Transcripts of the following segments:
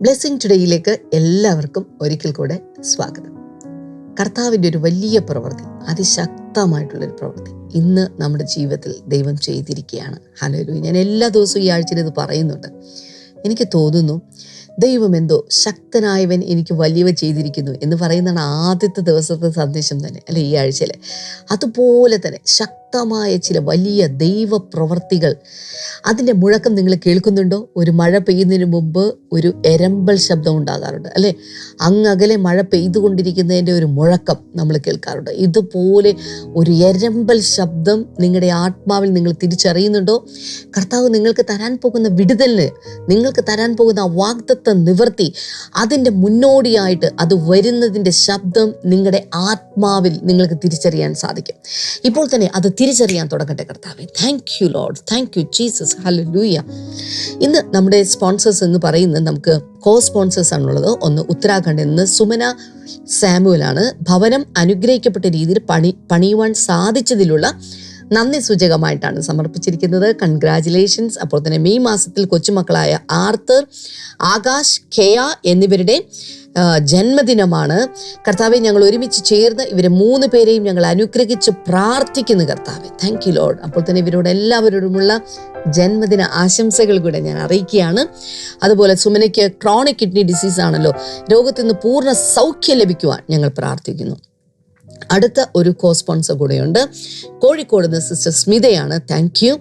Blessing ടുഡേയിലേക്ക് എല്ലാവർക്കും ഒരിക്കൽ കൂടെ സ്വാഗതം. കർത്താവിന്റെ ഒരു വലിയ പ്രവൃത്തി അതിശക്തമായിട്ടുള്ളൊരു പ്രവൃത്തി ഇന്ന് നമ്മുടെ ജീവിതത്തിൽ ദൈവം ചെയ്തിരിക്കുകയാണ്. ഹലോ ഞാൻ എല്ലാ ദിവസവും ഈ ആഴ്ചയിൽ ഇത് പറയുന്നുണ്ട്. എനിക്ക് തോന്നുന്നു ദൈവം എന്തോ ശക്തനായവൻ എനിക്ക് വലിയവ ചെയ്തിരിക്കുന്നു എന്ന് പറയുന്നതാണ് ആദ്യത്തെ ദിവസത്തെ സന്ദേശം തന്നെ അല്ലെ ഈ ആഴ്ചയിൽ അതുപോലെ തന്നെ ശക്തമായ ചില വലിയ ദൈവ പ്രവർത്തികൾ അതിന്റെ മുഴക്കം നിങ്ങൾ കേൾക്കുന്നുണ്ടോ? ഒരു മഴ പെയ്യുന്നതിന് മുമ്പ് ഒരു എരമ്പൽ ശബ്ദം ഉണ്ടാകാറുണ്ട് അല്ലേ? അങ്ങകലെ മഴ പെയ്തുകൊണ്ടിരിക്കുന്നതിന്റെ ഒരു മുഴക്കം നമ്മൾ കേൾക്കാറുണ്ട്. ഇതുപോലെ ഒരു എരമ്പൽ ശബ്ദം നിങ്ങളുടെ ആത്മാവിൽ നിങ്ങൾ തിരിച്ചറിയുന്നുണ്ടോ? കർത്താവ് നിങ്ങൾക്ക് തരാൻ പോകുന്ന വിടുതലിന് നിങ്ങൾക്ക് തരാൻ പോകുന്ന ആ വാഗ്ദത്ത നിവർത്തി അതിന്റെ മുന്നോടിയായിട്ട് അത് വരുന്നതിന്റെ ശബ്ദം നിങ്ങളുടെ ആത്മാവിൽ നിങ്ങൾക്ക് തിരിച്ചറിയാൻ സാധിക്കും. ഇപ്പോൾ തന്നെ അത് തിരിച്ചറിയാൻ തുടങ്ങട്ടെ കർത്താവെ. Thank you lord thank you Jesus ലൂയ ഇന്ന് നമ്മുടെ സ്പോൺസേഴ്സ് എന്ന് പറയുന്നത് നമുക്ക് കോ സ്പോൺസേഴ്സ് ആണുള്ളത്. ഒന്ന് ഉത്തരാഖണ്ഡിൽ നിന്ന് സുമന സാമുവലാണ്. ഭവനം അനുഗ്രഹിക്കപ്പെട്ട രീതിയിൽ പണി പണിയുവാൻ സാധിച്ചതിലുള്ള നന്ദി സൂചകമായിട്ടാണ് സമർപ്പിച്ചിരിക്കുന്നത്. കൺഗ്രാചുലേഷൻസ് അപ്പോൾ തന്നെ മെയ് മാസത്തിൽ കൊച്ചുമക്കളായ ആർത്തർ ആകാശ് ഖെയ എന്നിവരുടെ ജന്മദിനമാണ്. കർത്താവെ ഞങ്ങൾ ഒരുമിച്ച് ചേർന്ന് ഇവരെ മൂന്ന് പേരെയും ഞങ്ങൾ അനുഗ്രഹിച്ച് പ്രാർത്ഥിക്കുന്നു കർത്താവെ. താങ്ക് യു ലോഡ് അപ്പോൾ തന്നെ ഇവരോട് എല്ലാവരോടുമുള്ള ജന്മദിന ആശംസകൾ കൂടെ ഞാൻ അറിയിക്കുകയാണ്. അതുപോലെ സുമനയ്ക്ക് ക്രോണിക് കിഡ്നി ഡിസീസ് ആണല്ലോ. രോഗത്തിൽ നിന്ന് പൂർണ സൗഖ്യം ലഭിക്കുവാൻ ഞങ്ങൾ പ്രാർത്ഥിക്കുന്നു. അടുത്ത ഒരു കോ സ്പോൺസർ കൂടെയുണ്ട്. കോഴിക്കോട് നിന്ന് സിസ്റ്റർ സ്മിതയാണ്. താങ്ക് യു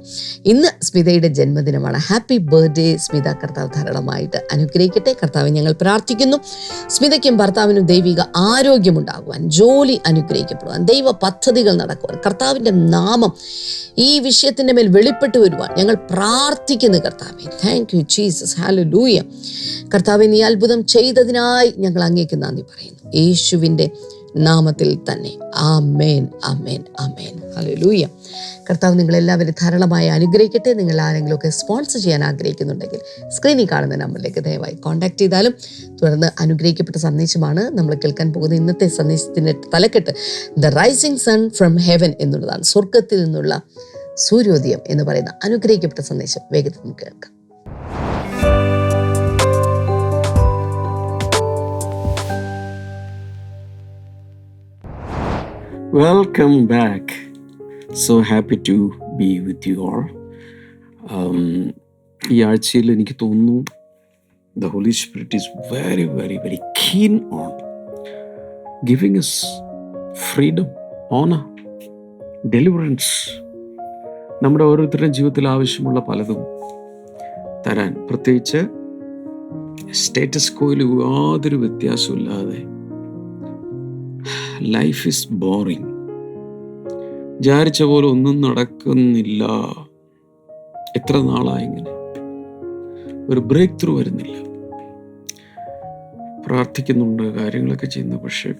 ഇന്ന് സ്മിതയുടെ ജന്മദിനമാണ്. Happy birthday Smitha. കർത്താവ് ധാരാളമായിട്ട് അനുഗ്രഹിക്കട്ടെ. കർത്താവ് ഞങ്ങൾ പ്രാർത്ഥിക്കുന്നു. സ്മിതയ്ക്കും ഭർത്താവിനും ദൈവിക ആരോഗ്യമുണ്ടാകുവാൻ ജോലി അനുഗ്രഹിക്കപ്പെടുവാൻ ദൈവ പദ്ധതികൾ നടക്കുവാൻ കർത്താവിന്റെ നാമം ഈ വിഷയത്തിന്റെ മേൽ വെളിപ്പെട്ടു വരുവാൻ ഞങ്ങൾ പ്രാർത്ഥിക്കുന്നു കർത്താവെ. താങ്ക് യു ജീസസ് ഹാലോ ലൂയ കർത്താവിൻ ഈ അത്ഭുതം ചെയ്തതിനായി ഞങ്ങൾ അങ്ങേക്ക് നന്ദി പറയുന്നു. യേശുവിന്റെ നാമത്തിൽ തന്നെ. ആമേൻ ആമേൻ ആമേൻ. ഹലൂയ കർത്താവ് നിങ്ങളെല്ലാവരും ധാരാളമായി അനുഗ്രഹിക്കട്ടെ. നിങ്ങൾ ആരെങ്കിലുമൊക്കെ സ്പോൺസർ ചെയ്യാൻ ആഗ്രഹിക്കുന്നുണ്ടെങ്കിൽ സ്ക്രീനിൽ കാണുന്ന നമ്പറിലേക്ക് ദയവായി കോൺടാക്ട് ചെയ്താലും തുടർന്ന് അനുഗ്രഹിക്കപ്പെട്ട സന്ദേശമാണ് നമ്മൾ കേൾക്കാൻ പോകുന്ന ഇന്നത്തെ സന്ദേശത്തിന്റെ തലക്കെട്ട്. The rising sun from heaven എന്നുള്ളതാണ്. സ്വർഗത്തിൽ നിന്നുള്ള സൂര്യോദയം എന്ന് പറയുന്ന അനുഗ്രഹിക്കപ്പെട്ട സന്ദേശം വേഗത്തിൽ നമുക്ക് കേൾക്കാം. Welcome back. So happy to be with you all. Um, ഈ ആഴ്ചയിൽ എനിക്ക് തോന്നുന്നു the holy spirit is very very very keen on giving us freedom honour deliverance നമ്മുടെ ഓരോരുത്തരുടെയും ജീവിതത്തിൽ ആവശ്യമുള്ള പലതും തരാൻ പ്രത്യേകിച്ച് സ്റ്റേറ്റസ് കോയിൽ യാതൊരു വ്യത്യാസമില്ലാതെ ലൈഫ് ഈസ് ബോറിങ് വിചാരിച്ച പോലെ ഒന്നും നടക്കുന്നില്ല. എത്ര നാളായി ഇങ്ങനെ? ഒരു ബ്രേക്ക് ത്രൂ വരുന്നില്ല. പ്രാർത്ഥിക്കുന്നുണ്ട് കാര്യങ്ങളൊക്കെ ചെയ്യുന്നു പക്ഷെ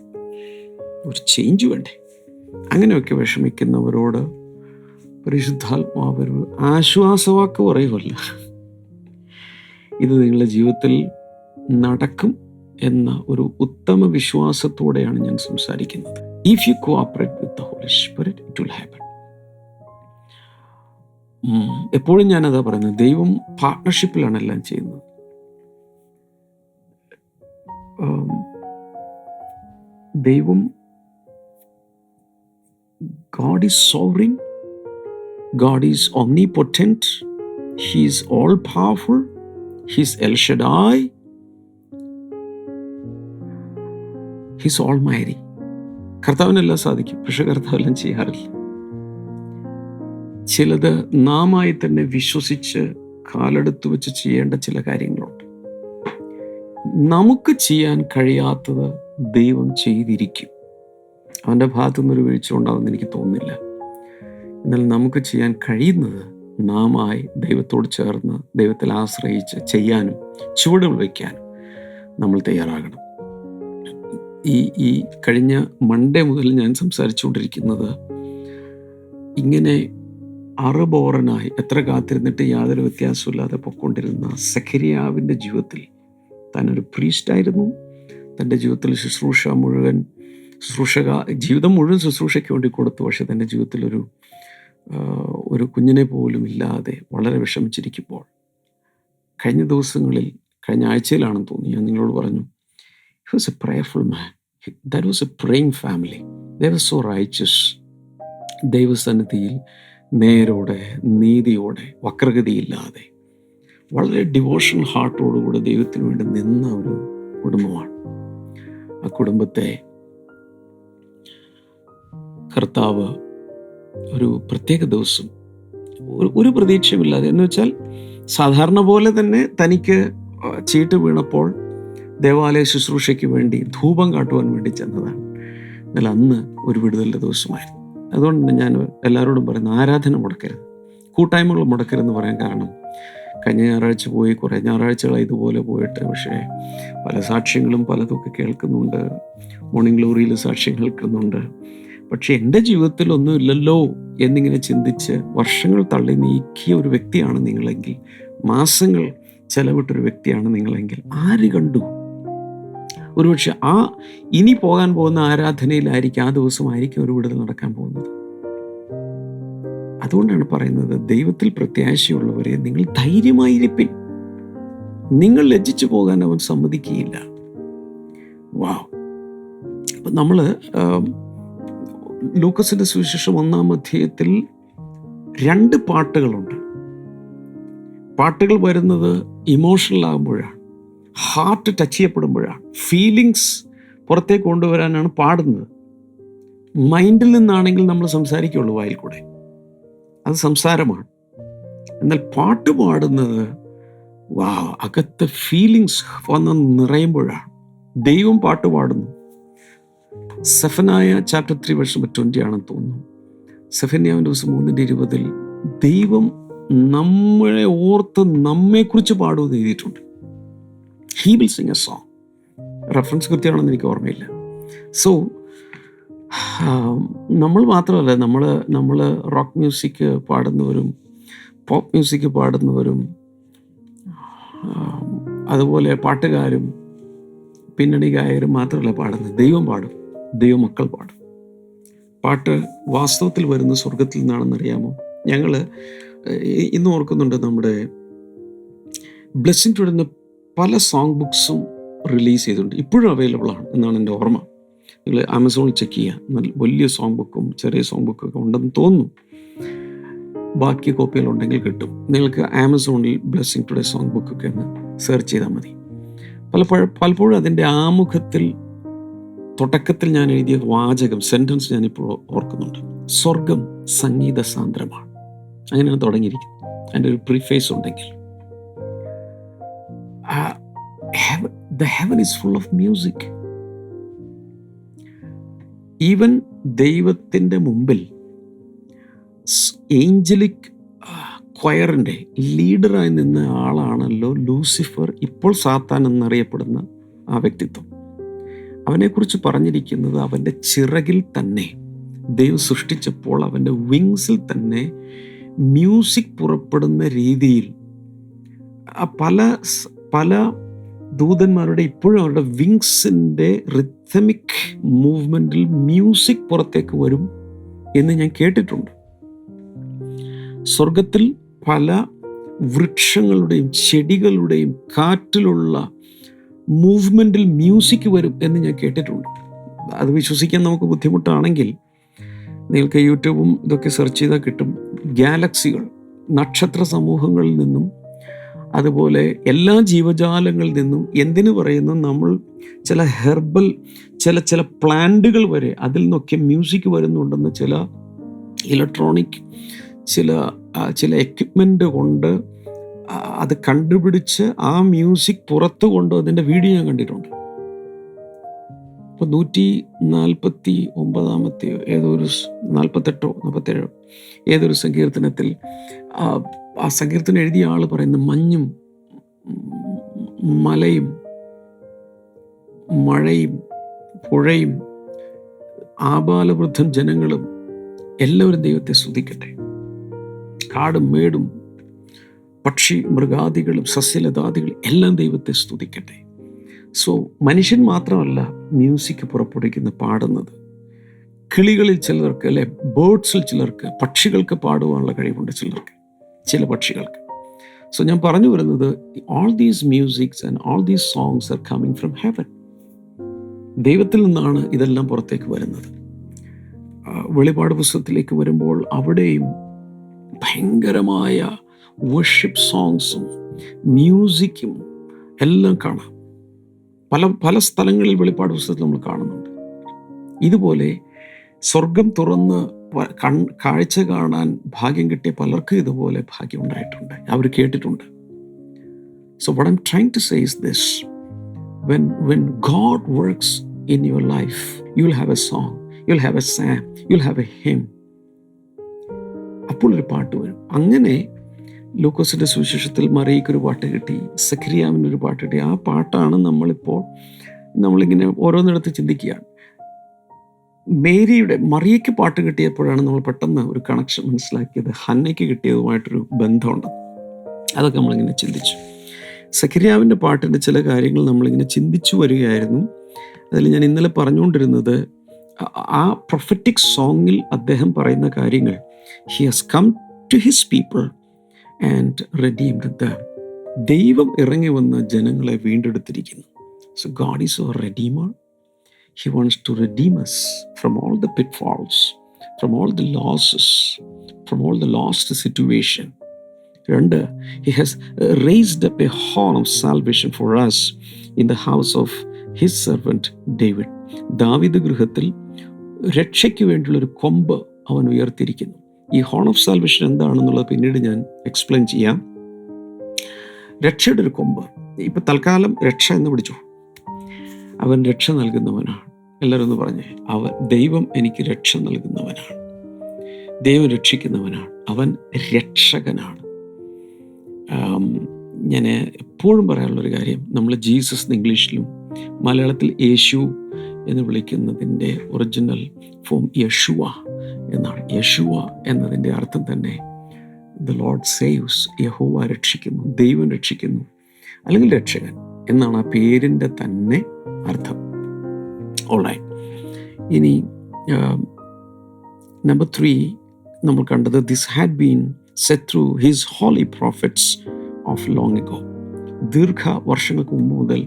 ഒരു ചേഞ്ച് വേണ്ടേ? അങ്ങനെയൊക്കെ വിഷമിക്കുന്നവരോട് പരിശുദ്ധാത്മാവ് ആശ്വാസവാക്ക് പറയുമല്ല. ഇത് നിങ്ങളുടെ ജീവിതത്തിൽ നടക്കും. എന്ന ഒരു ഉത്തമ വിശ്വാസത്തോടെയാണ് ഞാൻ സംസാരിക്കുന്നത്. If you cooperate with the holy spirit it will happen എപ്പോഴും ഞാനതാ പറയുന്നത് ദൈവം പാർട്ട്ണർഷിപ്പിലാണ് എല്ലാം ചെയ്യുന്നത്. ദൈവം God is sovereign God is omnipotent he's all powerful he's all his all mighty കർത്താവിനെല്ലാം സാധിക്കും പക്ഷെ കർത്താവെല്ലാം ചെയ്യാറില്ല. ചിലത് നാമായി തന്നെ വിശ്വസിച്ച് കാലെടുത്ത് വെച്ച് ചെയ്യേണ്ട ചില കാര്യങ്ങളുണ്ട്. നമുക്ക് ചെയ്യാൻ കഴിയാത്തത് ദൈവം ചെയ്തിരിക്കും. അവന്റെ ഭാഗത്തു നിന്നൊരു വീഴ്ച ഉണ്ടാകുമെന്ന് എനിക്ക് തോന്നുന്നില്ല. എന്നാൽ നമുക്ക് ചെയ്യാൻ കഴിയുന്നത് നാമായി ദൈവത്തോട് ചേർന്ന് ദൈവത്തിൽ ആശ്രയിച്ച് ചെയ്യാനും ചുവടുകൾ വയ്ക്കാനും നമ്മൾ തയ്യാറാകണം. ഈ ഈ കഴിഞ്ഞ മൺഡേ മുതൽ ഞാൻ സംസാരിച്ചുകൊണ്ടിരിക്കുന്നത് ഇങ്ങനെ അറുബോറനായി എത്ര കാത്തിരുന്നിട്ട് യാതൊരു വ്യത്യാസമില്ലാതെ പൊക്കൊണ്ടിരുന്ന സഖരിയാവിന്റെ ജീവിതത്തിൽ താനൊരു പ്രീസ്റ്റായിരുന്നു തന്റെ ജീവിതത്തിൽ ശുശ്രൂഷ മുഴുവൻ ശുശ്രൂഷക ജീവിതം മുഴുവൻ ശുശ്രൂഷയ്ക്ക് വേണ്ടി കൊടുത്തു. പക്ഷെ തന്റെ ജീവിതത്തിൽ ഒരു ഒരു കുഞ്ഞിനെ പോലും ഇല്ലാതെ വളരെ വിഷമിച്ചിരിക്കുമ്പോൾ കഴിഞ്ഞ ദിവസങ്ങളിൽ കഴിഞ്ഞ ആഴ്ചയിലാണെന്ന് തോന്നി ഞാൻ നിങ്ങളോട് പറഞ്ഞു he was a prayerful man that was a praying family the was so righteous ദൈവസന്നിധിയിൽ നേരോടെ നീതിയോടെ വക്രഗതിയില്ലാതെ വളരെ ഡിവോഷണൽ ഹാർട്ടോടുകൂടെ ദൈവത്തിന് വേണ്ടി നിന്ന ഒരു കുടുംബമാണ്. ആ കുടുംബത്തെ കർത്താവ് ഒരു പ്രത്യേക ദിവസം ഒരു പ്രതീക്ഷയുമില്ലാതെ. എന്ന് വെച്ചാൽ സാധാരണ പോലെ തന്നെ തനിക്ക് ചീട്ട് വീണപ്പോൾ ദേവാലയ ശുശ്രൂഷയ്ക്ക് വേണ്ടി ധൂപം കാട്ടുവാൻ വേണ്ടി ചെന്നതാണ്. എന്നാൽ അന്ന് ഒരു വിടുതലിന്റെ ദിവസമായിരുന്നു. അതുകൊണ്ട് ഞാൻ എല്ലാവരോടും പറയുന്നു ആരാധന മുടക്കരുത്. കൂട്ടായ്മകൾ മുടക്കരുതെന്ന് പറയാൻ കാരണം കഴിഞ്ഞ ഞായറാഴ്ച പോയി കുറേ ഞായറാഴ്ചകളായി ഇതുപോലെ പോയിട്ട് പക്ഷേ പല സാക്ഷ്യങ്ങളും പലതൊക്കെ കേൾക്കുന്നുണ്ട്. മോർണിംഗ് ഗ്ലോറിയിൽ സാക്ഷ്യം കേൾക്കുന്നുണ്ട്. പക്ഷെ എന്റെ ജീവിതത്തിൽ ഒന്നുമില്ലല്ലോ എന്നിങ്ങനെ ചിന്തിച്ച് വർഷങ്ങൾ തള്ളി നീക്കിയ ഒരു വ്യക്തിയാണ് നിങ്ങളെങ്കിൽ മാസങ്ങൾ ചെലവിട്ടൊരു വ്യക്തിയാണ് നിങ്ങളെങ്കിൽ ആര് കണ്ടു? ഒരുപക്ഷെ ആ ഇനി പോകാൻ പോകുന്ന ആരാധനയിലായിരിക്കും ആ ദിവസമായിരിക്കും ഒരു വിടുതൽ നടക്കാൻ പോകുന്നത്. അതുകൊണ്ടാണ് പറയുന്നത് ദൈവത്തിൽ പ്രത്യാശയുള്ളവരെ നിങ്ങൾ ധൈര്യമായിരിപ്പിൻ. നിങ്ങൾ ലജ്ജിച്ചു പോകാൻ അവൻ സമ്മതിക്കുകയില്ല. വാ അപ്പം നമ്മൾ ലൂക്കസിന്റെ സുവിശേഷം ഒന്നാം അധ്യായത്തിൽ രണ്ട് പാട്ടുകളുണ്ട്. പാട്ടുകൾ വരുന്നത് ഇമോഷണൽ ആകുമ്പോഴാണ്. Heart touch ചെയ്യപ്പെടുമ്പോഴാണ്. ഫീലിങ്സ് പുറത്തേക്ക് കൊണ്ടുവരാനാണ് പാടുന്നത്. മൈൻഡിൽ നിന്നാണെങ്കിൽ നമ്മൾ സംസാരിക്കുള്ളൂ വായിൽ കൂടെ. അത് സംസാരമാണ്. എന്നാൽ പാട്ട് പാടുന്നത് വാ അകത്തെ ഫീലിങ്സ് വന്ന് നിറയുമ്പോഴാണ്. ദൈവം പാട്ട് പാടുന്നു. സെഫനായ ചാപ്റ്റർ ത്രീ വർഷം ട്വന്റി ആണെന്ന് തോന്നുന്നു. സെഫന്യാവിന്റെ ദിവസം മൂന്നിന്റെ ഇരുപതിൽ ദൈവം നമ്മളെ ഓർത്ത് നമ്മെക്കുറിച്ച് പാടുമെന്ന് എഴുതിയിട്ടുണ്ട്. He will sing a song reference കൃത്യമാണെന്ന് എനിക്ക് ഓർമ്മയില്ല. സോ നമ്മൾ മാത്രമല്ല നമ്മൾ നമ്മൾ റോക്ക് മ്യൂസിക് പാടുന്നവരും പോപ്പ് മ്യൂസിക് പാടുന്നവരും അതുപോലെ പാട്ടുകാരും പിന്നണി ഗായകരും മാത്രമല്ല പാടുന്നത്. ദൈവം പാടും. ദൈവമക്കൾ പാടും. പാട്ട് വാസ്തവത്തിൽ വരുന്ന സ്വർഗത്തിൽ നിന്നാണെന്നറിയാമോ? ഞങ്ങൾ ഇന്ന് ഓർക്കുന്നുണ്ട് നമ്മുടെ ബ്ലെസ്സിങ് തുടരുന്ന പല സോങ് ബുക്സും റിലീസ് ചെയ്തിട്ടുണ്ട്. ഇപ്പോഴും അവൈലബിൾ ആണ് എന്നാണ് എന്റെ ഓർമ്മ. നിങ്ങൾ ആമസോണിൽ ചെക്ക് ചെയ്യുക നല്ല വലിയ സോങ് ബുക്കും ചെറിയ സോങ് ബുക്കൊക്കെ ഉണ്ടെന്ന് തോന്നുന്നു. ബാക്കി കോപ്പികൾ ഉണ്ടെങ്കിൽ കിട്ടും. നിങ്ങൾക്ക് ആമസോണിൽ ബ്ലെസ്സിങ് ടുഡേ സോങ് ബുക്കൊക്കെ ഒന്ന് സെർച്ച് ചെയ്താൽ മതി. പലപ്പോഴും പലപ്പോഴും അതിന്റെ ആമുഖത്തിൽ തുടക്കത്തിൽ ഞാൻ എഴുതിയ വാചകം സെന്റൻസ് ഞാനിപ്പോൾ ഓർക്കുന്നുണ്ട്. സ്വർഗം സംഗീത സാന്ദ്രമാണ് അങ്ങനെയാണ് തുടങ്ങിയിരിക്കുന്നത്. അതിന്റെ ഒരു പ്രിഫേസ് ഉണ്ടെങ്കിൽ. The heaven is full of music even ദൈവത്തിന്റെ മുമ്പിൽ ഏഞ്ചലിക് ക്വയറിന്റെ ലീഡറായി നിന്ന ആളാണല്ലോ ലൂസിഫർ ഇപ്പോൾ സാത്താൻ എന്നറിയപ്പെടുന്ന ആ വ്യക്തിത്വം. അവനെക്കുറിച്ച് പറഞ്ഞിരിക്കുന്നത് അവന്റെ ചിറകിൽ തന്നെ ദൈവം സൃഷ്ടിച്ചപ്പോൾ അവന്റെ വിങ്സിൽ തന്നെ മ്യൂസിക് പുറപ്പെടുന്ന രീതിയിൽ പല പല ദൂതന്മാരുടെ ഇപ്പോഴും അവരുടെ വിങ്സിന്റെ റിത്തമിക് മൂവ്മെന്റിൽ മ്യൂസിക് പുറത്തേക്ക് വരും എന്ന് ഞാൻ കേട്ടിട്ടുണ്ട്. സ്വർഗത്തിൽ പല വൃക്ഷങ്ങളുടെയും ചെടികളുടെയും കാറ്റിലുള്ള മൂവ്മെന്റിൽ മ്യൂസിക് വരും എന്ന് ഞാൻ കേട്ടിട്ടുണ്ട്. അത് വിശ്വസിക്കാൻ നമുക്ക് ബുദ്ധിമുട്ടാണെങ്കിൽ നിങ്ങൾക്ക് യൂട്യൂബും ഇതൊക്കെ സെർച്ച് ചെയ്താൽ കിട്ടും. ഗാലക്സികൾ നക്ഷത്ര സമൂഹങ്ങളിൽ നിന്നും അതുപോലെ എല്ലാ ജീവജാലങ്ങളിൽ നിന്നും എന്തിനു പറയുന്നു? നമ്മൾ ചില ഹെർബൽ ചില ചില പ്ലാന്റുകൾ വരെ അതിൽ നിന്നൊക്കെ മ്യൂസിക് വരുന്നുണ്ടെന്ന് ചില ഇലക്ട്രോണിക് ചില ചില എക്യുപ്മെന്റ് കൊണ്ട് അത് കണ്ടുപിടിച്ച് ആ മ്യൂസിക് പുറത്തു കൊണ്ട് അതിന്റെ വീഡിയോ ഞാൻ കണ്ടിട്ടുണ്ട്. ഇപ്പോൾ നൂറ്റി നാൽപ്പത്തി ഒമ്പതാമത്തെ ഏതൊരു നാൽപ്പത്തെട്ടോ നാൽപ്പത്തേഴോ ഏതൊരു സങ്കീർത്തനത്തിൽ ആ സങ്കീർത്തനം എഴുതിയ ആൾ പറയുന്നത് മഞ്ഞും മലയും മഴയും പുഴയും ആബാലവൃദ്ധം ജനങ്ങളും എല്ലാവരും ദൈവത്തെ സ്തുതിക്കട്ടെ. കാടും മേടും പക്ഷി മൃഗാദികളും സസ്യലതാദികളും എല്ലാം ദൈവത്തെ സ്തുതിക്കട്ടെ. സോ മനുഷ്യൻ മാത്രമല്ല മ്യൂസിക് പുറപ്പെടുവിക്കുന്ന പാടുന്നത്. കിളികളിൽ ചിലർക്ക് അല്ലെ ബേർഡ്സിൽ ചിലർക്ക് പക്ഷികൾക്ക് പാടുവാനുള്ള കഴിവുണ്ട് ചിലർക്ക്. ചില പക്ഷികൾക്ക്. സോ ഞാൻ പറഞ്ഞു വരുന്നത് all these musics and all these songs are coming from heaven ദൈവത്തിൽ നിന്നാണ് ഇതെല്ലാം പുറത്തേക്ക് വരുന്നത്. വെളിപാട് പുസ്തകത്തിലേക്ക് വരുമ്പോൾ അവിടെയും ഭയങ്കരമായ വർഷിപ്പ് സോങ്സും മ്യൂസിക്കും എല്ലാം കാണാം. പല പല സ്ഥലങ്ങളിൽ വെളിപ്പാട് പുസ്തകത്തിൽ നമ്മൾ കാണുന്നുണ്ട്. ഇതുപോലെ സ്വർഗം തുറന്ന് കൺ കാഴ്ച കാണാൻ ഭാഗ്യം കിട്ടിയ പലർക്കും ഇതുപോലെ ഭാഗ്യം ഉണ്ടായിട്ടുണ്ട്. അവർ കേട്ടിട്ടുണ്ട്. So what I'm trying to say is this when when God works in your life you will have a song you will have a psalm you will have a hymn അപ്പോൾ ഒരു പാട്ട് വരും. അങ്ങനെ ലൂക്കോസിന്റെ സുവിശേഷത്തിൽ മറിയക്കൊരു പാട്ട് കിട്ടി സഖരിയാമിനൊരു പാട്ട് കിട്ടി. ആ പാട്ടാണ് നമ്മളിപ്പോൾ നമ്മളിങ്ങനെ ഓരോന്നിടത്ത് ചിന്തിക്കുകയാണ്. മേരിയുടെ മറിയയ്ക്ക് പാട്ട് കിട്ടിയപ്പോഴാണ് നമ്മൾ പെട്ടെന്ന് ഒരു കണക്ഷൻ മനസ്സിലാക്കിയത്. ഹന്നയ്ക്ക് കിട്ടിയതുമായിട്ടൊരു ബന്ധമുണ്ട്. അതൊക്കെ നമ്മളിങ്ങനെ ചിന്തിച്ചു. സഖിരിയാവിന്റെ പാട്ടിന്റെ ചില കാര്യങ്ങൾ നമ്മളിങ്ങനെ ചിന്തിച്ചു വരികയായിരുന്നു. അതിൽ ഞാൻ ഇന്നലെ പറഞ്ഞുകൊണ്ടിരുന്നത് ആ- പ്രൊഫറ്റിക് സോങ്ങിൽ അദ്ദേഹം പറയുന്ന കാര്യങ്ങൾ he has come to his people and redeemed the ദൈവം ഇറങ്ങി വന്ന ജനങ്ങളെ വീണ്ടെടുത്തിരിക്കുന്നു. So God is our redeemer he wants to redeem us from all the pitfalls from all the losses from all the lost situation രണ്ട് he has raised up a horn of salvation for us in the house of his servant David David ഗൃഹത്തിൽ രക്ഷയ്ക്ക് വേണ്ടിയുള്ള ഒരു കൊമ്പ് അവൻ ഉയർത്തിയിരിക്കുന്നു. ഈ horn of salvation എന്താണെന്നുള്ളത് പിന്നീട് ഞാൻ എക്സ്പ്ലെയിൻ ചെയ്യാം. രക്ഷയുടെ ഒരു കൊമ്പ്. ഇപ്പം തൽക്കാലം രക്ഷ എന്ന് പിടിച്ചു. അവൻ രക്ഷ നൽകുന്നവനാണ്. എല്ലാവരും ഒന്ന് പറഞ്ഞേ അവൻ ദൈവം എനിക്ക് രക്ഷ നൽകുന്നവനാണ്. ദൈവം രക്ഷിക്കുന്നവനാണ്. അവൻ രക്ഷകനാണ്. ഞാൻ എപ്പോഴും പറയാനുള്ളൊരു കാര്യം നമ്മൾ ജീസസ് എന്ന് ഇംഗ്ലീഷിലും മലയാളത്തിൽ യേശു എന്ന് വിളിക്കുന്നതിന്റെ ഒറിജിനൽ ഫോം യഷുവ എന്നാണ്. യഷുവ എന്നതിന്റെ അർത്ഥം തന്നെ ദ ലോഡ് സേവ്സ് യഹോവ രക്ഷിക്കുന്നു ദൈവം രക്ഷിക്കുന്നു അല്ലെങ്കിൽ രക്ഷകൻ. എന്നാണ് ആ പേരിന്റെ തന്നെ അർത്ഥം. ഓൾറൈറ്റ് ഇനി നമ്പർ ത്രീ നമ്മൾ കണ്ടത് this had been set through his holy prophets of long ago ദീർഘ വർഷങ്ങൾക്ക് മുമ്പ് മുതൽ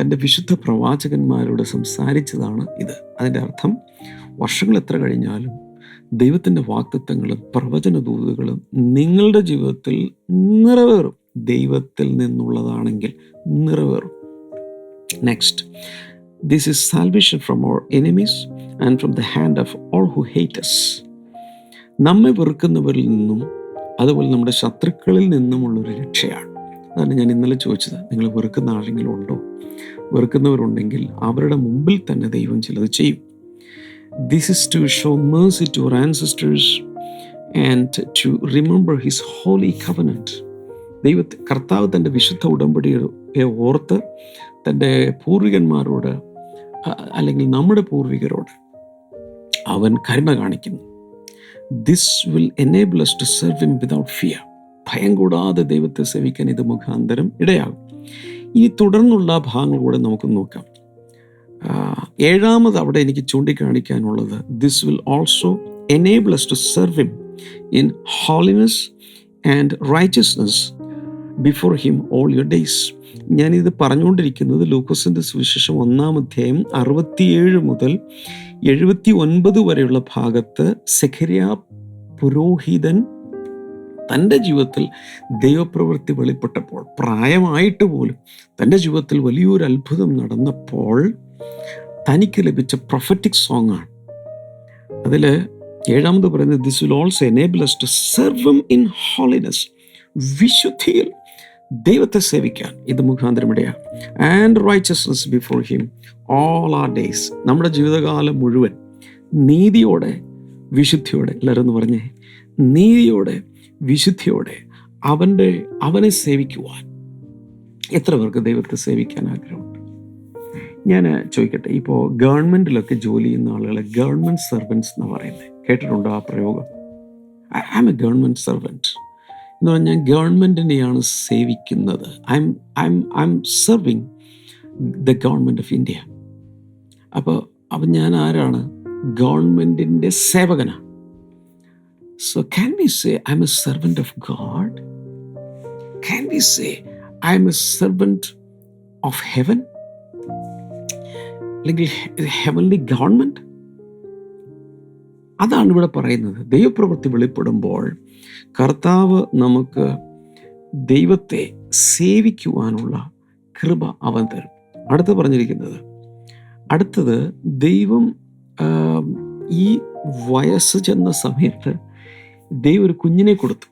തന്റെ വിശുദ്ധ പ്രവാചകന്മാരോട് സംസാരിച്ചതാണ് ഇത്. അതിന്റെ അർത്ഥം വർഷങ്ങൾ എത്ര കഴിഞ്ഞാലും ദൈവത്തിന്റെ വാക്തത്വങ്ങളും പ്രവചന ദൂതുകളും നിങ്ങളുടെ ജീവിതത്തിൽ നിറവേറും. ദൈവത്തിൽ നിന്നുള്ളതാണെങ്കിൽ നിറവേറും. Next this is salvation from our enemies and from the hand of all who hates നമ്മെ വെറുക്കുന്നവരിൽ നിന്നും അതുപോലെ നമ്മുടെ ശത്രുക്കളിൽ നിന്നുമുള്ളൊരു രക്ഷയാണ്. അതാണ് ഞാൻ ഇന്നലെ ചോദിച്ചത്. നിങ്ങൾ വെറുക്കുന്ന ആരെങ്കിലും ഉണ്ടോ? വെറുക്കുന്നവരുണ്ടെങ്കിൽ അവരുടെ മുമ്പിൽ തന്നെ ദൈവം ചിലത് ചെയ്യും. This is to show mercy to our ancestors and to remember his holy covenant ദൈവത്തെ കർത്താവ് തന്റെ വിശുദ്ധ ഉടമ്പടിയെ ഓർത്ത് തന്റെ പൂർവികന്മാരോട് അല്ലെങ്കിൽ നമ്മുടെ പൂർവികരോട് അവൻ കരുണ കാണിക്കുന്നു. This will enable us to serve in without fear ഭയം കൂടാതെ ദൈവത്തെ സേവിക്കാൻ ഇത് മുഖാന്തരം ഇടയാകും. ഇനി തുടർന്നുള്ള ഭാഗങ്ങൾ കൂടെ നമുക്ക് നോക്കാം. ഏഴാമത് അവിടെ എനിക്ക് ചൂണ്ടിക്കാണിക്കാനുള്ളത് this will also enable us to serve in holiness and righteousness before him all your days ഞാനിത് പറഞ്ഞുകൊണ്ടിരിക്കുന്നത് ലൂക്കോസിന്റെ സുവിശേഷം ഒന്നാം അധ്യായം അറുപത്തിയേഴ് മുതൽ എഴുപത്തി ഒൻപത് വരെയുള്ള ഭാഗത്ത് സെഖരിയ പുരോഹിതൻ തന്റെ ജീവിതത്തിൽ ദൈവപ്രവൃത്തി വെളിപ്പെട്ടപ്പോൾ പ്രായമായിട്ട് പോലും തന്റെ ജീവിതത്തിൽ വലിയൊരു അത്ഭുതം നടന്നപ്പോൾ തനിക്ക് ലഭിച്ച പ്രൊഫറ്റിക് സോങ് ആണ്. അതിൽ ഏഴാമത് പറയുന്നത് this will also enable us to serve in holiness വിശുദ്ധിയിൽ ദൈവത്തെ സേവിക്കാൻ ഇത് മുഖാന്തരം ഇടയാണ് and righteousness before him all our days നമ്മുടെ ജീവിതകാലം മുഴുവൻ നീതിയോടെ വിശുദ്ധിയോടെ എല്ലാവരും എന്ന് പറഞ്ഞേ. നീതിയോടെ വിശുദ്ധിയോടെ അവന്റെ അവനെ സേവിക്കുവാൻ. എത്ര പേർക്ക് ദൈവത്തെ സേവിക്കാൻ ആഗ്രഹമുണ്ട്? ഞാൻ ചോദിക്കട്ടെ ഇപ്പോൾ ഗവൺമെന്റിലൊക്കെ ജോലി ചെയ്യുന്ന ആളുകളെ ഗവൺമെന്റ് സെർവൻസ് എന്ന് പറയുന്നത് കേട്ടിട്ടുണ്ടോ ആ പ്രയോഗം? I am a government servant എന്ന് പറഞ്ഞാൽ ഗവൺമെന്റിനെയാണ് സേവിക്കുന്നത്. I'm I'm I'm serving the government of India അപ്പോൾ അപ്പം ഞാൻ ആരാണ്? ഗവൺമെന്റിന്റെ സേവകനാണ്. So can we say I'm a servant of God can we say I'm a servant of heaven അല്ലെങ്കിൽ ഹെവൻലി ഗവൺമെന്റ് അതാണ് ഇവിടെ പറയുന്നത്. ദൈവപ്രവൃത്തി വെളിപ്പെടുമ്പോൾ കർത്താവ് നമുക്ക് ദൈവത്തെ സേവിക്കുവാനുള്ള കൃപ അവൻ തരും. അടുത്ത് പറഞ്ഞിരിക്കുന്നത് അടുത്തത് ദൈവം ഈ വയസ്സ് ചെന്ന സമയത്ത് ദൈവം ഒരു കുഞ്ഞിനെ കൊടുത്തു.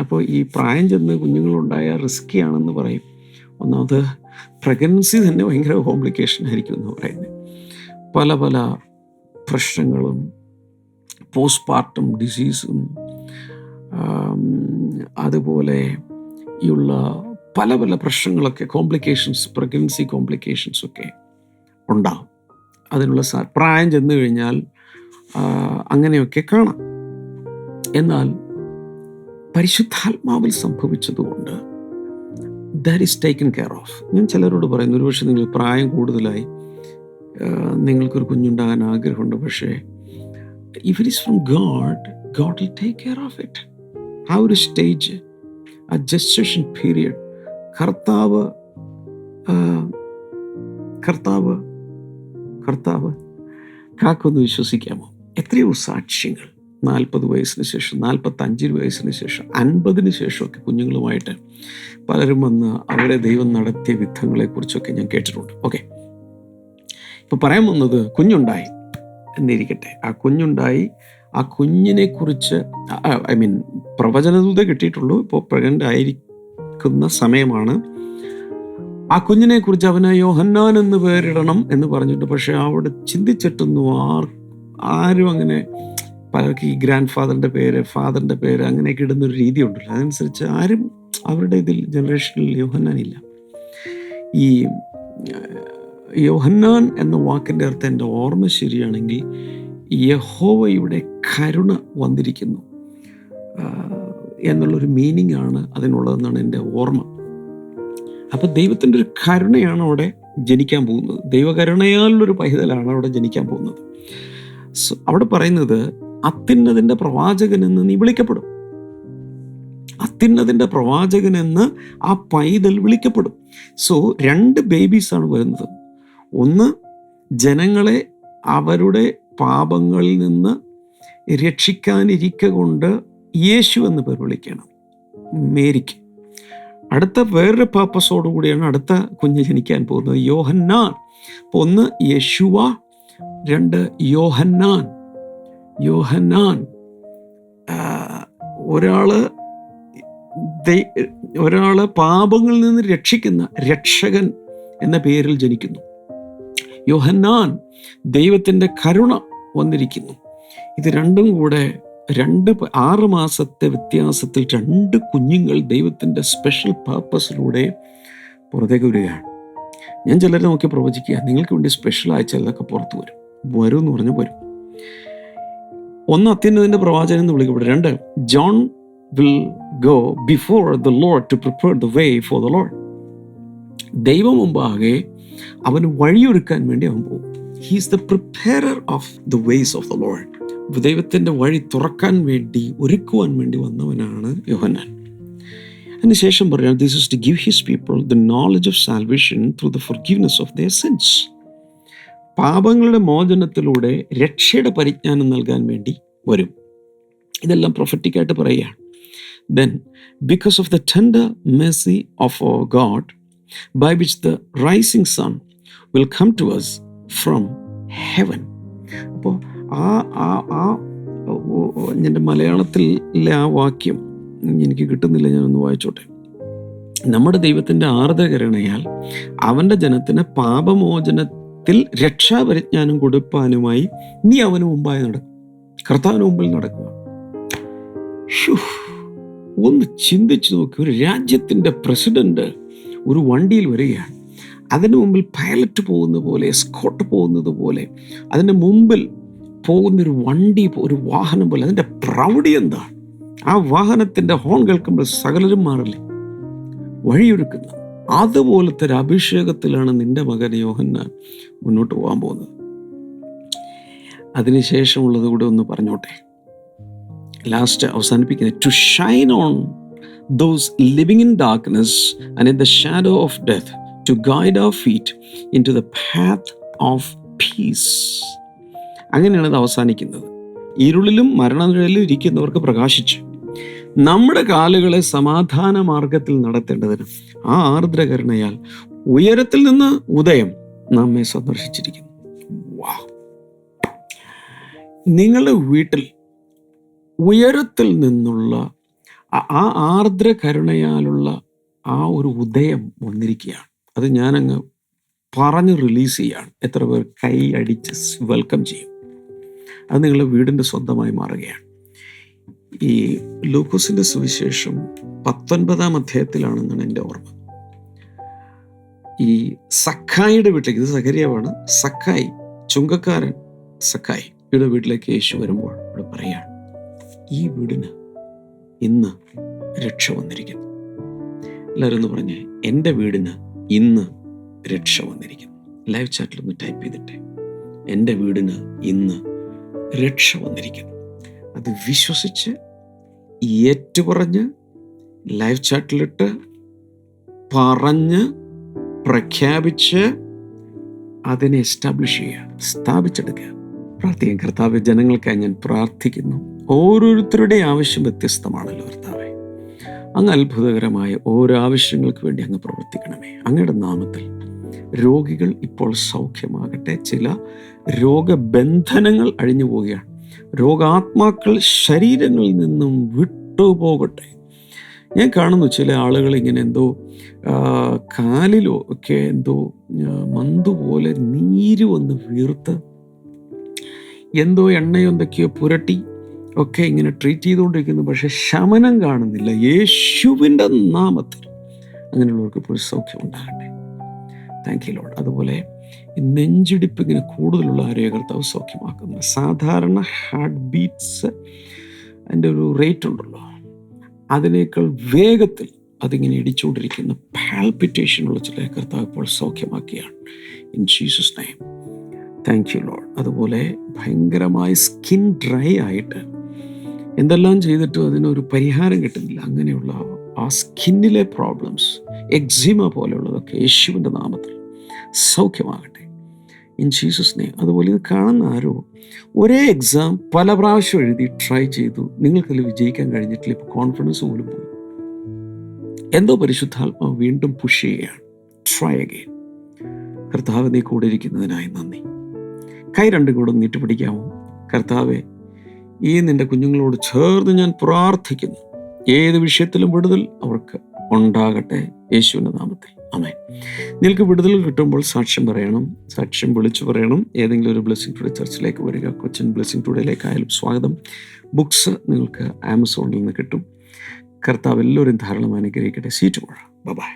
അപ്പോൾ ഈ പ്രായം ചെന്ന് കുഞ്ഞുങ്ങളുണ്ടായ റിസ്കി ആണെന്ന് പറയും. ഒന്നാമത് പ്രഗ്നൻസി തന്നെ ഭയങ്കര കോംപ്ലിക്കേഷൻ ആയിരിക്കും എന്ന് പറയുന്നത്. പല പല പ്രശ്നങ്ങളും പോസ്റ്റ് പാർട്ടം ഡിസീസും അതുപോലെ ഉള്ള പല പല പ്രശ്നങ്ങളൊക്കെ കോംപ്ലിക്കേഷൻസ് പ്രഗ്നൻസി കോംപ്ലിക്കേഷൻസ് ഒക്കെ ഉണ്ടാവും. അതിനുള്ള സാ പ്രായം ചെന്ന് കഴിഞ്ഞാൽ അങ്ങനെയൊക്കെ കാണാം. എന്നാൽ പരിശുദ്ധാത്മാവിൽ സംഭവിച്ചതുകൊണ്ട് that is taken care of ഞാൻ ചിലരോട് പറയുന്നു ഒരുപക്ഷെ നിങ്ങൾ പ്രായം കൂടുതലായി നിങ്ങൾക്കൊരു കുഞ്ഞുണ്ടാകാൻ ആഗ്രഹമുണ്ട് പക്ഷേ if it is from God God will take care of it ആ ഒരു സ്റ്റേജ് ആ ജസ്റ്റേഷൻ പീരിയഡ് കർത്താവ് കർത്താവ് കർത്താവ് കാക്കൊന്ന് വിശ്വസിക്കാമോ? എത്രയോ സാക്ഷ്യങ്ങൾ. നാൽപ്പത് വയസ്സിന് ശേഷം നാൽപ്പത്തഞ്ചിന് വയസ്സിന് ശേഷം അൻപതിന് ശേഷമൊക്കെ കുഞ്ഞുങ്ങളുമായിട്ട് പലരും വന്ന് അവരെ ദൈവം നടത്തിയ വിധങ്ങളെക്കുറിച്ചൊക്കെ ഞാൻ കേട്ടിട്ടുണ്ട്. ഓക്കെ ഇപ്പൊ പറയാൻ വന്നത് കുഞ്ഞുണ്ടായി. എന്നിരിക്കട്ടെ. ആ കുഞ്ഞുണ്ടായി ആ കുഞ്ഞിനെ കുറിച്ച് ഐ മീൻ പ്രവചനദൂത കിട്ടിയിട്ടുള്ളൂ. ഇപ്പോൾ പ്രഗ്നന്റ് ആയിരിക്കുന്ന സമയമാണ്. ആ കുഞ്ഞിനെ കുറിച്ച് അവന് യോഹന്നാൻ എന്ന് പേരിടണം എന്ന് പറഞ്ഞിട്ട് പക്ഷെ അവിടെ ചിന്തിച്ചിട്ടൊന്നും ആർ ആരും അങ്ങനെ പലർക്ക് ഈ ഗ്രാൻഡ് ഫാദറിന്റെ പേര് ഫാദറിന്റെ പേര് അങ്ങനെയൊക്കെ ഇടുന്ന ഒരു രീതി ഉണ്ടല്ലോ അതനുസരിച്ച് ആരും അവരുടെ ഇതിൽ ജനറേഷനിൽ യോഹന്നാൻ ഇല്ല. ഈ യോഹന്നാൻ എന്ന വാക്കിന്റെ അർത്ഥം എന്റെ ഓർമ്മ ശരിയാണെങ്കിൽ യഹോവയുടെ കരുണ വന്നിരിക്കുന്നു. എന്നുള്ളൊരു മീനിങ് ആണ് അതിനുള്ളതെന്നാണ് എന്റെ ഓർമ്മ. അപ്പോൾ ദൈവത്തിന്റെ ഒരു കരുണയാണ് അവിടെ ജനിക്കാൻ പോകുന്നത്. ദൈവകരുണയാലുള്ളൊരു പൈതലാണ് അവിടെ ജനിക്കാൻ പോകുന്നത്. സോ അവിടെ പറയുന്നത് അത്യുന്നതിന്റെ പ്രവാചകൻ എന്ന് നീ വിളിക്കപ്പെടും. അത്യുന്നതിന്റെ പ്രവാചകൻ എന്ന് ആ പൈതൽ വിളിക്കപ്പെടും. സോ രണ്ട് ബേബീസാണ് വരുന്നത്. ഒന്ന് ജനങ്ങളെ അവരുടെ പാപങ്ങളിൽ നിന്ന് രക്ഷിക്കാനിരിക്ക കൊണ്ട് യേശു എന്ന് പേർ വിളിക്കണം. മേരിക്ക്. അടുത്ത വേറൊരു കൂടിയാണ് അടുത്ത കുഞ്ഞ് ജനിക്കാൻ പോകുന്നത്. യോഹന്നാൻ. അപ്പൊ ഒന്ന് യേശുവ രണ്ട് യോഹന്നാൻ. യോഹന്നാൻ ഒരാൾ ഒരാൾ പാപങ്ങളിൽ നിന്ന് രക്ഷിക്കുന്ന രക്ഷകൻ എന്ന പേരിൽ ജനിക്കുന്നു. യോഹന്നാൻ ദൈവത്തിന്റെ കരുണ വന്നിരിക്കുന്നു. ഇത് രണ്ടും കൂടെ രണ്ട് ആറ് മാസത്തെ വ്യത്യാസത്തിൽ രണ്ട് കുഞ്ഞുങ്ങൾ ദൈവത്തിന്റെ സ്പെഷ്യൽ പർപ്പസിലൂടെ പുറത്തേക്ക് വരികയാണ്. ഞാൻ ചിലരെ നോക്കി പ്രവചിക്കുക നിങ്ങൾക്ക് വേണ്ടി സ്പെഷ്യലായ ചിലതൊക്കെ പുറത്തു വരും. വരും എന്ന് പറഞ്ഞാൽ വരും ഒന്ന് അത്യുന്നതിന്റെ പ്രവാചകൻ എന്ന് വിളിക്കപ്പെടും. രണ്ട് John will go before the lord to prepare the way for the lord ദൈവം മുമ്പാകെ അവന് വഴിയൊരുക്കാൻ വേണ്ടി അവൻ പോകും. He's the preparer of the ways of the lord ദൈവത്തിന്റെ വഴി തുറക്കാൻ വേണ്ടി ഒരുക്കുവാൻ വേണ്ടി വന്നവനാണ് യോഹന്നാൻ. അതിനുശേഷം പറയാം this is to give his people the knowledge of salvation through the forgiveness of their sins പാപങ്ങളുടെ മോചനത്തിലൂടെ രക്ഷയുടെ പരിജ്ഞാനം നൽകാൻ വേണ്ടി വരും. ഇതെല്ലാം പ്രൊഫറ്റിക്കായിട്ട് പറയുകയാണ്. Then because of the tender mercy of God by which the rising sun will come to us from heaven അപ്പോൾ ആ ആ ആ എന്റെ മലയാളത്തിലെ ആ വാക്യം എനിക്ക് കിട്ടുന്നില്ല ഞാനൊന്ന് വായിച്ചോട്ടെ. നമ്മുടെ ദൈവത്തിന്റെ ആർദ്രകരണയാൽ അവന്റെ ജനത്തിന് പാപമോചനത്തിൽ രക്ഷാപരിജ്ഞാനം കൊടുപ്പാനുമായി നീ അവന് മുമ്പായി നടക്കും. കർത്താവിന് മുമ്പിൽ നടക്കുക. ഒന്ന് ചിന്തിച്ചു നോക്കി. ഒരു രാജ്യത്തിന്റെ പ്രസിഡന്റ് ഒരു വണ്ടിയിൽ വരികയാണ്. അതിന് മുമ്പിൽ പൈലറ്റ് പോകുന്ന പോലെ സ്കോട്ട് പോകുന്നത് പോലെ അതിന്റെ മുമ്പിൽ പോകുന്നൊരു വണ്ടി ഒരു വാഹനം പോലെ അതിന്റെ പ്രൗഢി എന്താണ്? ആ വാഹനത്തിന്റെ ഹോൺ കേൾക്കുമ്പോൾ സകലരും മാറില്ലേ? വഴിയൊരുക്കുന്ന. അതുപോലത്തെ ഒരു അഭിഷേകത്തിലാണ് നിന്റെ മകൻ യോഹന്നാൻ മുന്നോട്ട് പോകാൻ പോകുന്നത്. അതിനുശേഷമുള്ളത് കൂടെ ഒന്ന് പറഞ്ഞോട്ടെ. ലാസ്റ്റ് അവസാനിപ്പിക്കുന്നത് to shine on those living in darkness and in the shadow of death to guide our feet into the path of peace. അങ്ങനെയാണ് ഇത് അവസാനിക്കുന്നത്. ഇരുളിലും മരണനിഴലിലും ഇരിക്കുന്നവർക്ക് പ്രകാശിച്ചു. നമ്മുടെ കാലുകളെ സമാധാന മാർഗത്തിൽ നടത്തേണ്ടതിന് ആ ആർദ്രകരുണയാൽ ഉയരത്തിൽ നിന്ന് ഉദയം നമ്മെ സന്ദർശിച്ചിരിക്കുന്നു. വാ നിങ്ങളുടെ വീട്ടിൽ ഉയരത്തിൽ നിന്നുള്ള ആ- ആർദ്ര കരുണയാലുള്ള ആ ഒരു ഉദയം വന്നിരിക്കുകയാണ്. അത് ഞാനങ്ങ് പറഞ്ഞ് റിലീസ് ചെയ്യുകയാണ് എത്ര പേർ കൈ അടിച്ച് വെൽക്കം ചെയ്യും. അത് നിങ്ങളുടെ വീടിന്റെ സ്വന്തമായി മാറുകയാണ്. ഈ ലൂക്കോസിന്റെ സുവിശേഷം പത്തൊൻപതാം അധ്യായത്തിലാണെന്നാണ് എന്റെ ഓർമ്മ. ഈ സഖായിയുടെ വീട്ടിലേക്ക് ഇത് സഖരിയാവാണ്. സഖായി ചുങ്കക്കാരൻ സഖായിയുടെ വീട്ടിലേക്ക് യേശു വരുമ്പോൾ ഇവിടെ പറയാണ് ഈ വീടിന് ഇന്ന് രക്ഷ വന്നിരിക്കുന്നു. എല്ലാവരും ഒന്ന് പറഞ്ഞേ എന്റെ വീടിന് ഇന്ന് രക്ഷ വന്നിരിക്കുന്നു. ലൈവ് ചാറ്റിൽ ഒന്ന് ടൈപ്പ് ചെയ്തിട്ടെ. എന്റെ വീടിന് ഇന്ന് രക്ഷ വന്നിരിക്കുന്നു. അത് വിശ്വസിച്ച് ഏറ്റുപറഞ്ഞ് ലൈവ് ചാറ്റിലിട്ട് പറഞ്ഞ് പ്രഖ്യാപിച്ച് അതിനെ എസ്റ്റാബ്ലിഷ് ചെയ്യുക സ്ഥാപിച്ചെടുക്കുക. പ്രാർത്ഥിക്കും കർത്താവ് ജനങ്ങൾക്കായി ഞാൻ പ്രാർത്ഥിക്കുന്നു. ഓരോരുത്തരുടെ ആവശ്യം വ്യത്യസ്തമാണല്ലോ കർത്താവെ. അങ്ങ് അത്ഭുതകരമായ ഓരോ ആവശ്യങ്ങൾക്ക് വേണ്ടി അങ്ങ് പ്രവർത്തിക്കണമേ. അങ്ങയുടെ നാമത്തിൽ രോഗികൾ ഇപ്പോൾ സൗഖ്യമാകട്ടെ. ചില രോഗബന്ധനങ്ങൾ അഴിഞ്ഞു പോവുകയാണ്. രോഗാത്മാക്കൾ ശരീരങ്ങളിൽ നിന്നും വിട്ടുപോകട്ടെ ഞാൻ കാണുന്നു ചില ആളുകൾ ഇങ്ങനെ എന്തോ കാലിലോ ഒക്കെ എന്തോ മന്തുപോലെ പോലെ നീര് വന്ന് വീർത്ത് എന്തോ എണ്ണയോ എന്തൊക്കെയോ പുരട്ടി ഒക്കെ ഇങ്ങനെ ട്രീറ്റ് ചെയ്തുകൊണ്ടിരിക്കുന്നു. പക്ഷെ ശമനം കാണുന്നില്ല. യേശുവിന്റെ നാമത്തിൽ അങ്ങനെയുള്ളവർക്ക് ഇപ്പോൾ സൗഖ്യം ഉണ്ടാകട്ടെ. താങ്ക് യു ലോഡ് അതുപോലെ നെഞ്ചിടിപ്പ് ഇങ്ങനെ കൂടുതലുള്ള ആരോഗ്യ കർത്താവ് സൗഖ്യമാക്കുന്നു. സാധാരണ ഹാർട്ട് ബീറ്റ്സ് അതിന്റെ ഒരു റേറ്റ് ഉണ്ടല്ലോ. അതിനേക്കാൾ വേഗത്തിൽ അതിങ്ങനെ ഇടിച്ചുകൊണ്ടിരിക്കുന്ന പാൽപിറ്റേഷൻ ഉള്ള ചില കർത്താവ് ഇപ്പോൾ സൗഖ്യമാക്കിയാണ് in Jesus name thank you lord അതുപോലെ ഭയങ്കരമായി സ്കിൻ ഡ്രൈ ആയിട്ട് എന്തെല്ലാം ചെയ്തിട്ടും അതിനൊരു പരിഹാരം കിട്ടുന്നില്ല. അങ്ങനെയുള്ള ആ സ്കിന്നിലെ പ്രോബ്ലംസ് എക്സിമ പോലെയുള്ളതൊക്കെ യേശുവിന്റെ നാമത്തിൽ സൗഖ്യമാകട്ടെ. ഇൻ ജീസസ് നെയ്മ് അതുപോലെ ഇത് കാണുന്ന ആരോ ഒരേ എക്സാം പല പ്രാവശ്യം എഴുതി ട്രൈ ചെയ്തു. നിങ്ങൾക്കതിൽ വിജയിക്കാൻ കഴിഞ്ഞിട്ടില്ല. ഇപ്പോൾ കോൺഫിഡൻസ് പോലും പോയി. എന്തോ പരിശുദ്ധാത്മാവ് വീണ്ടും പുഷ് ചെയ്യുകയാണ്. ട്രൈ അഗെയിൻ കർത്താവ് നീ കൂടെ ഇരിക്കുന്നതിനായി നന്ദി. കൈ രണ്ടും കൂടെ നീട്ടി പിടിക്കാമോ? കർത്താവെ ഈ നിന്റെ കുഞ്ഞുങ്ങളോട് ചേർന്ന് ഞാൻ പ്രാർത്ഥിക്കുന്നു. ഏത് വിഷയത്തിലും വിടുതൽ അവർക്ക് ഉണ്ടാകട്ടെ യേശുവിന്റെ നാമത്തിൽ. അമേ നിങ്ങൾക്ക് വിടുതൽ കിട്ടുമ്പോൾ സാക്ഷ്യം പറയണം. സാക്ഷ്യം വിളിച്ചു പറയണം. ഏതെങ്കിലും ഒരു ബ്ലെസ്സിംഗ് ടുഡേ ചർച്ചിലേക്ക് വരിക. കൊച്ചിൻ ബ്ലെസ്സിംഗ് ടുഡേയിലേക്കായാലും സ്വാഗതം. ബുക്സ് നിങ്ങൾക്ക് ആമസോണിൽ നിന്ന് കിട്ടും. കർത്താവ് എല്ലാവരും ധാരാളം അനുഗ്രഹിക്കട്ടെ. Seat പോഴ by